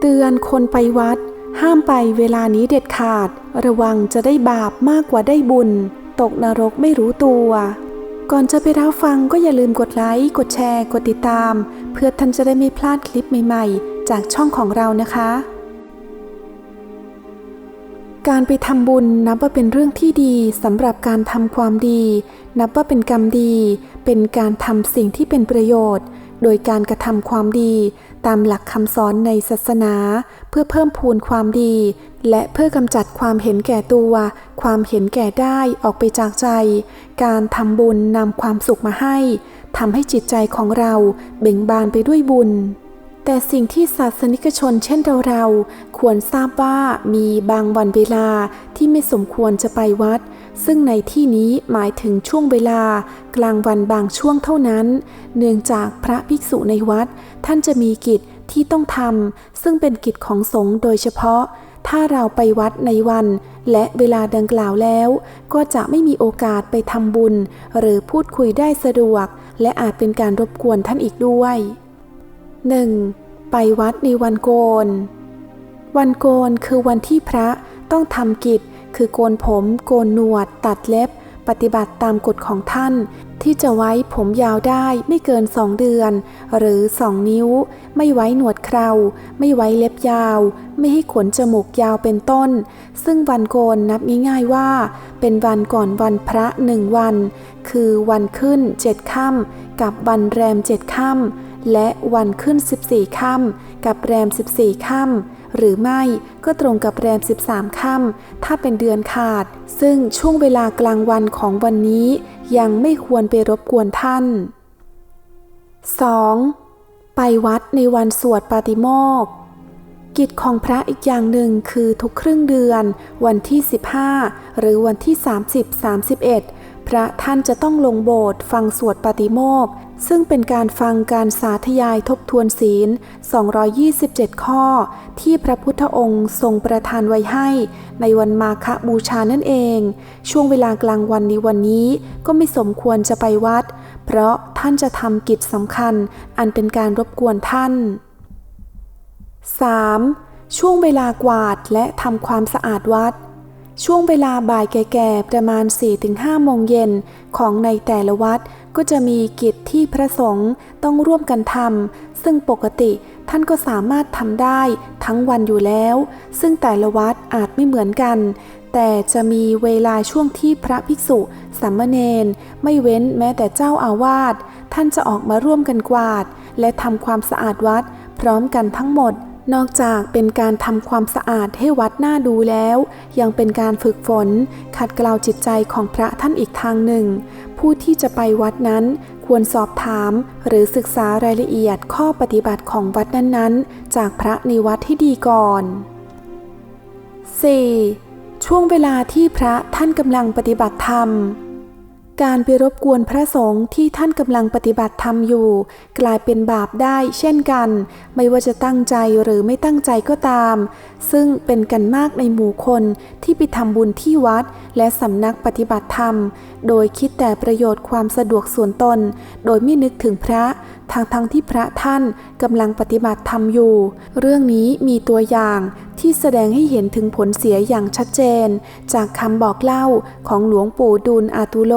เตือนคนไปวัด ห้ามไปเวลานี้เด็ดขาด ระวังจะได้บาปมากกว่าได้บุญ ตกนรกไม่รู้ตัว ก่อนจะไปรับฟังก็อย่าลืมกดไลค์ กดแชร์ กดติดตาม เพื่อท่านจะได้ไม่พลาดคลิปใหม่ๆ จากช่องของเรานะคะ การไปทำบุญนับว่าเป็นเรื่องที่ดีสำหรับการทำความดี นับว่าเป็นกรรมดี เป็นการทำสิ่งที่เป็นประโยชน์ โดยการกระทำความดีตามหลักคำสอนในศาสนา เพื่อเพิ่มพูนความดี และเพื่อกำจัดความเห็นแก่ตัว ความเห็นแก่ได้ออกไปจากใจ การทำบุญนำความสุขมาให้ทำให้จิตใจของเราเบ่งบานไปด้วยบุญ แต่สิ่งที่ศาสนิกชนเช่นเราเราควรทราบว่ามีบางวันเวลาที่ไม่สมควรจะไปวัด ซึ่งในที่นี้หมายถึงช่วงเวลากลางวันบางช่วงเท่านั้น เนื่องจากพระภิกษุในวัด ท่านจะมีกิจที่ต้องทำซึ่งเป็นกิจของสงฆ์โดยเฉพาะ ถ้าเราไปวัดในวัน และเวลาดังกล่าวแล้ว ก็จะไม่มีโอกาสไปทำบุญ หรือพูดคุยได้สะดวก และอาจเป็นการรบกวนท่านอีกด้วย 1. ไปวัดในวันโกน วันโกนคือวันที่พระต้องทำกิจ คือโกนผม โกนหนวด ตัดเล็บ ปฏิบัติตามกฎของท่าน ที่จะไว้ผมยาวได้ไม่เกินสองเดือน หรือสองนิ้ว ไม่ไว้หนวดเครา ไม่ไว้เล็บยาว ไม่ให้ขนจมูกยาวเป็นต้น ซึ่งวันโกนนับง่ายๆว่า เป็นวันก่อนวันพระหนึ่งวัน คือวันขึ้นเจ็ดค่ำกับวันแรมเจ็ดค่ำและวันขึ้น 14 ค่ำกับแรม 14 ค่ำ หรือไม่ก็ตรงกับแรม 13 ค่ำถ้าเป็นเดือนขาด ซึ่งช่วงเวลากลางวันของวันนี้ ยังไม่ควรไปรบกวนท่าน 2. ไปวัดในวันสวดปาติโมกข์กิจของพระอีกอย่างหนึ่งคือทุกครึ่งเดือน วันที่ 15 หรือวันที่ 30 31 พระท่านจะต้องลงโบสถ์ฟังสวดปาติโมกข์ซึ่งเป็นการฟังการสาธยายทบทวนศีล 227 ข้อ ที่พระพุทธองค์ทรงประทานไว้ให้ ในวันมาฆบูชานั่นเอง ช่วงเวลากลางวันในวันนี้ก็ไม่สมควรจะไปวัด เพราะท่านจะทำกิจสำคัญ อันเป็นการรบกวนท่าน 3. ช่วงเวลากวาดและทำความสะอาดวัด ช่วงเวลาบ่ายแก่ๆ ประมาณ 4-5 โมงเย็นของในแต่ละวัด ก็จะมีกิจที่พระสงฆ์ต้องร่วมกันทำซึ่งปกติท่านก็สามารถทำได้ทั้งวันอยู่แล้ว ซึ่งแต่ละวัดอาจไม่เหมือนกัน แต่จะมีเวลาช่วงที่พระภิกษุสามเณรไม่เว้นแม้แต่เจ้าอาวาสท่านจะออกมาร่วมกันกวาด และทำความสะอาดวัด พร้อมกันทั้งหมด นอกจากเป็นการทำความสะอาดให้วัดน่าดูแล้ว ยังเป็นการฝึกฝน ขัดเกลาจิตใจของพระท่านอีกทางหนึ่ง ผู้ที่จะไปวัดนั้นควรสอบถาม หรือศึกษารายละเอียดข้อปฏิบัติของวัดนั้นๆ จากพระในวัดที่ดีก่อน 4. ช่วงเวลาที่พระท่านกำลังปฏิบัติธรรม การไปรบกวนพระสงฆ์ที่ท่านกำลังปฏิบัติธรรมอยู่ กลายเป็นบาปได้เช่นกัน ไม่ว่าจะตั้งใจหรือไม่ตั้งใจก็ตาม ซึ่งเป็นกันมากในหมู่คนที่ไปทำบุญที่วัด และสำนักปฏิบัติธรรม โดยคิดแต่ประโยชน์ความสะดวกส่วนตน โดยไม่นึกถึงพระทางทั้งที่พระท่านกำลังปฏิบัติธรรมอยู่ เรื่องนี้มีตัวอย่าง ที่แสดงให้เห็นถึงผลเสียอย่างชัดเจน จากคำบอกเล่าของหลวงปู่ดูลอาตุโล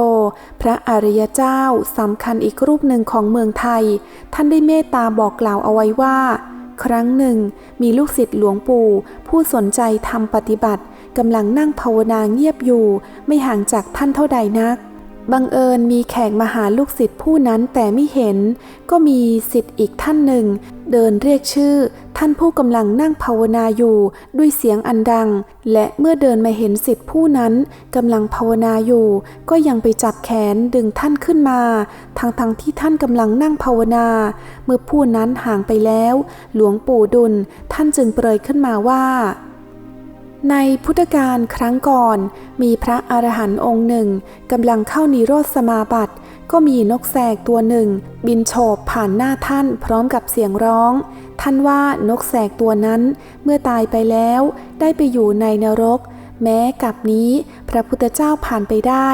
พระอริยเจ้าสำคัญอีกรูปหนึ่งของเมืองไทย ท่านได้เมตตาบอกกล่าวเอาไว้ว่า ครั้งหนึ่ง มีลูกศิษย์หลวงปู่ ผู้สนใจทำปฏิบัติกำลังนั่งภาวนาเงียบอยู่ ไม่ห่างจากท่านเท่าใดนัก บังเอิญมีแขกมาหาลูกศิษย์ผู้นั้นแต่ไม่เห็น ก็มีศิษย์อีกท่านหนึ่ง เดินเรียกชื่อ ท่านผู้กำลังนั่งภาวนาอยู่ด้วยเสียงอันดัง และเมื่อเดินมาเห็นศิษย์ผู้นั้นกำลังภาวนาอยู่ ก็ยังไปจับแขนดึงท่านขึ้นมาทั้งทั้งๆที่ท่านกำลังนั่งภาวนา เมื่อผู้นั้นห่างไปแล้ว หลวงปู่ดุลท่านจึงเปรยขึ้นมาว่า ในพุทธกาลครั้งก่อน มีพระอรหันต์องค์หนึ่งกำลังเข้านิโรธสมาบัติ ก็มีนกแสกตัวหนึ่ง บินโฉบผ่านหน้าท่านพร้อมกับเสียงร้อง ท่านว่านกแสกตัวนั้นเมื่อตายไปแล้วได้ไปอยู่ในนรก แม้กับนี้ พระพุทธเจ้าผ่านไปได้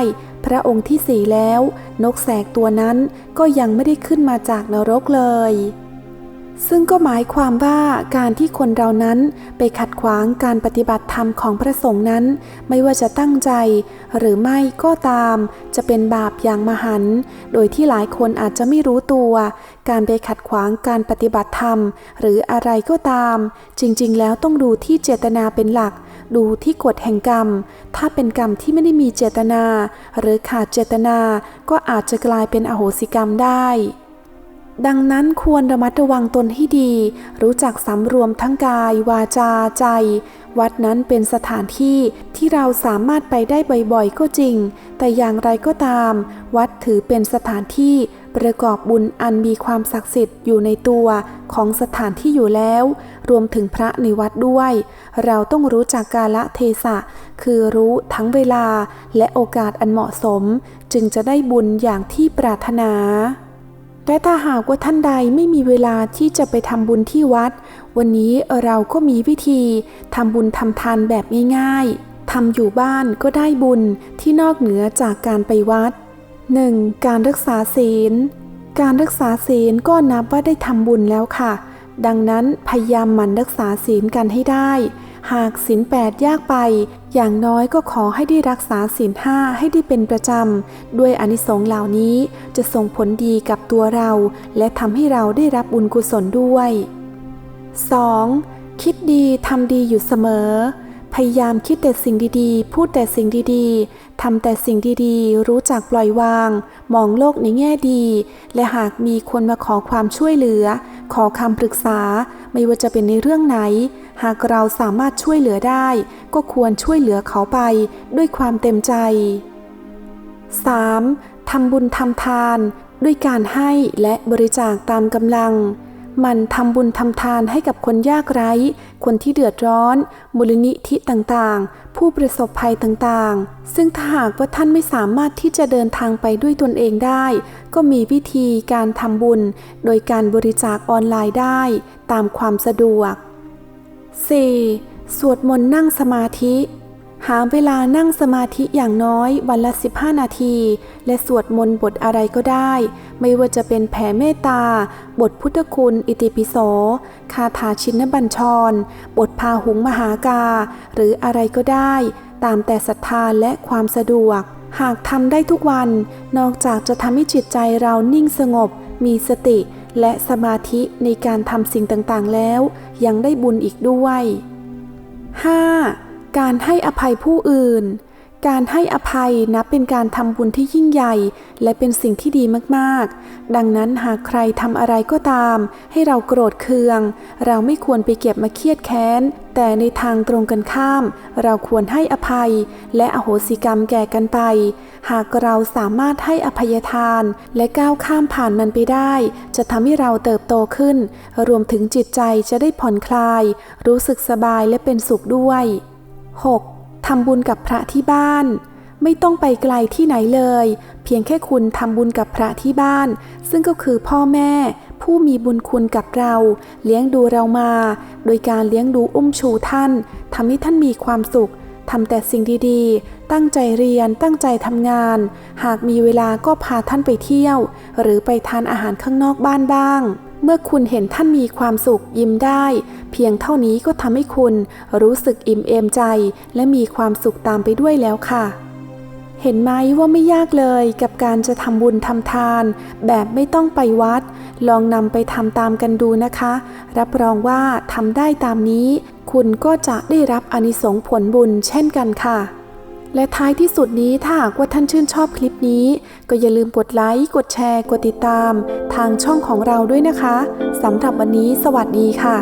พระองค์ที่สี่แล้ว นกแสกตัวนั้นก็ยังไม่ได้ขึ้นมาจากนรกเลย ซึ่งก็หมายความว่าการที่คนเรานั้นไปขัดขวางการปฏิบัติธรรมของพระสงฆ์นั้น ไม่ว่าจะตั้งใจ หรือไม่ก็ตาม จะเป็นบาปอย่างมหันต์โดยที่หลายคนอาจจะไม่รู้ตัว การไปขัดขวางการปฏิบัติธรรม หรืออะไรก็ตาม จริง ๆ แล้วต้องดูที่เจตนาเป็นหลัก ดูที่กฎแห่งกรรม ถ้าเป็นกรรมที่ไม่ได้มีเจตนา หรือขาดเจตนา ก็อาจจะกลายเป็นอโหสิกรรมได้ ดังนั้นควรระมัดระวังตนให้ดี รู้จักสำรวมทั้งกาย วาจาใจ วัดนั้นเป็นสถานที่ที่เราสามารถไปได้บ่อยๆ ก็จริง แต่อย่างไรก็ตาม วัดถือเป็นสถานที่ประกอบบุญอันมีความศักดิ์สิทธิ์อยู่ในตัวของสถานที่อยู่แล้ว รวมถึงพระในวัดด้วย เราต้องรู้จักกาละเทศะ คือรู้ทั้งเวลาและโอกาสอันเหมาะสม จึงจะได้บุญอย่างที่ปรารถนา และถ้าหากว่าท่านใดไม่มีเวลาที่จะไปทำบุญที่วัด วันนี้เราก็มีวิธีทำบุญทำทานแบบง่ายๆทำอยู่บ้านก็ได้บุญที่นอกเหนือจากการไปวัด 1. การรักษาศีล การรักษาศีลก็นับว่าได้ทำบุญแล้วค่ะ ดังนั้นพยายามหมั่นรักษาศีลกันให้ได้ หากศีลแปดยากไป อย่างน้อยก็ขอให้ได้รักษาศีลห้าให้ได้เป็นประจำ ด้วยอนิสงส์เหล่านี้จะส่งผลดีกับตัวเรา และทำให้เราได้รับบุญกุศลด้วย 2. คิดดีทำดีอยู่เสมอ พยายามคิดแต่สิ่งดีๆ พูดแต่สิ่งดีๆ ทำแต่สิ่งดีๆ รู้จักปล่อยวาง มองโลกในแง่ดี และหากมีคนมาขอความช่วยเหลือ ขอคำปรึกษา ไม่ว่าจะเป็นในเรื่องไหน หากเราสามารถช่วยเหลือได้ ก็ควรช่วยเหลือเขาไปด้วยความเต็มใจ 3. ทำบุญทำทาน ด้วยการให้และบริจาคตามกำลัง มันทำบุญทำทานให้กับคนยากไร้ คนที่เดือดร้อน มูลนิธิต่างๆ ผู้ประสบภัยต่างๆ ซึ่งถ้าหากว่าท่านไม่สามารถที่จะเดินทางไปด้วยตนเองได้ ก็มีวิธีการทำบุญ โดยการบริจาคออนไลน์ได้ ตามความสะดวก 4. สวดมนต์นั่งสมาธิ หาเวลานั่งสมาธิอย่างน้อยวันละ 15 นาที และสวดมนต์บทอะไรก็ได้ ไม่ว่าจะเป็นแผ่เมตตา บทพุทธคุณ อิติปิโส คาถาชินบัญชร บทพาหุงมหากา หรืออะไรก็ได้ ตามแต่ศรัทธาและความสะดวก หากทำได้ทุกวัน นอกจากจะทำให้จิตใจเรานิ่งสงบ มีสติ และสมาธิในการทำสิ่งต่างๆแล้ว ยังได้บุญอีกด้วย 5. การให้อภัยผู้อื่น การให้อภัยนับเป็นการทำบุญที่ยิ่งใหญ่ และเป็นสิ่งที่ดีมากๆ ดังนั้นหากใครทำอะไรก็ตาม ให้เราโกรธเคือง เราไม่ควรไปเก็บมาเครียดแค้น แต่ในทางตรงกันข้าม เราควรให้อภัย และอโหสิกรรมแก่กันไป หากเราสามารถให้อภัยทาน และก้าวข้ามผ่านมันไปได้ จะทำให้เราเติบโตขึ้น รวมถึงจิตใจจะได้ผ่อนคลาย รู้สึกสบายและเป็นสุขด้วย 6. ทำบุญกับพระที่บ้าน ไม่ต้องไปไกลที่ไหนเลย เพียงแค่คุณทำบุญกับพระที่บ้าน ซึ่งก็คือพ่อแม่ ผู้มีบุญคุณกับเรา เลี้ยงดูเรามา โดยการเลี้ยงดูอุ้มชูท่านทำให้ท่านมีความสุขทำแต่สิ่งดีๆ ตั้งใจเรียน ตั้งใจทำงาน หากมีเวลาก็พาท่านไปเที่ยว หรือไปทานอาหารข้างนอกบ้านบ้าง มื่อคุณเห็นท่านมีความสุขยิ้มได้ เพียงเท่านี้ก็ทำให้คุณรู้สึกอิ่มเอมใจ และมีความสุขตามไปด้วยแล้วค่ะ เห็นไหมว่าไม่ยากเลยกับการจะทำบุญทำทาน แบบไม่ต้องไปวัด ลองนำไปทำตามกันดูนะคะ รับรองว่าทำได้ตามนี้ คุณก็จะได้รับอนิสงผลบุญเช่นกันค่ะ และท้ายที่สุดนี้ถ้าหากว่าท่านชื่นชอบคลิปนี้ ก็อย่าลืมกดไลค์ กดแชร์ กดติดตาม ทางช่องของเราด้วยนะคะสำหรับวันนี้ สวัสดีค่ะ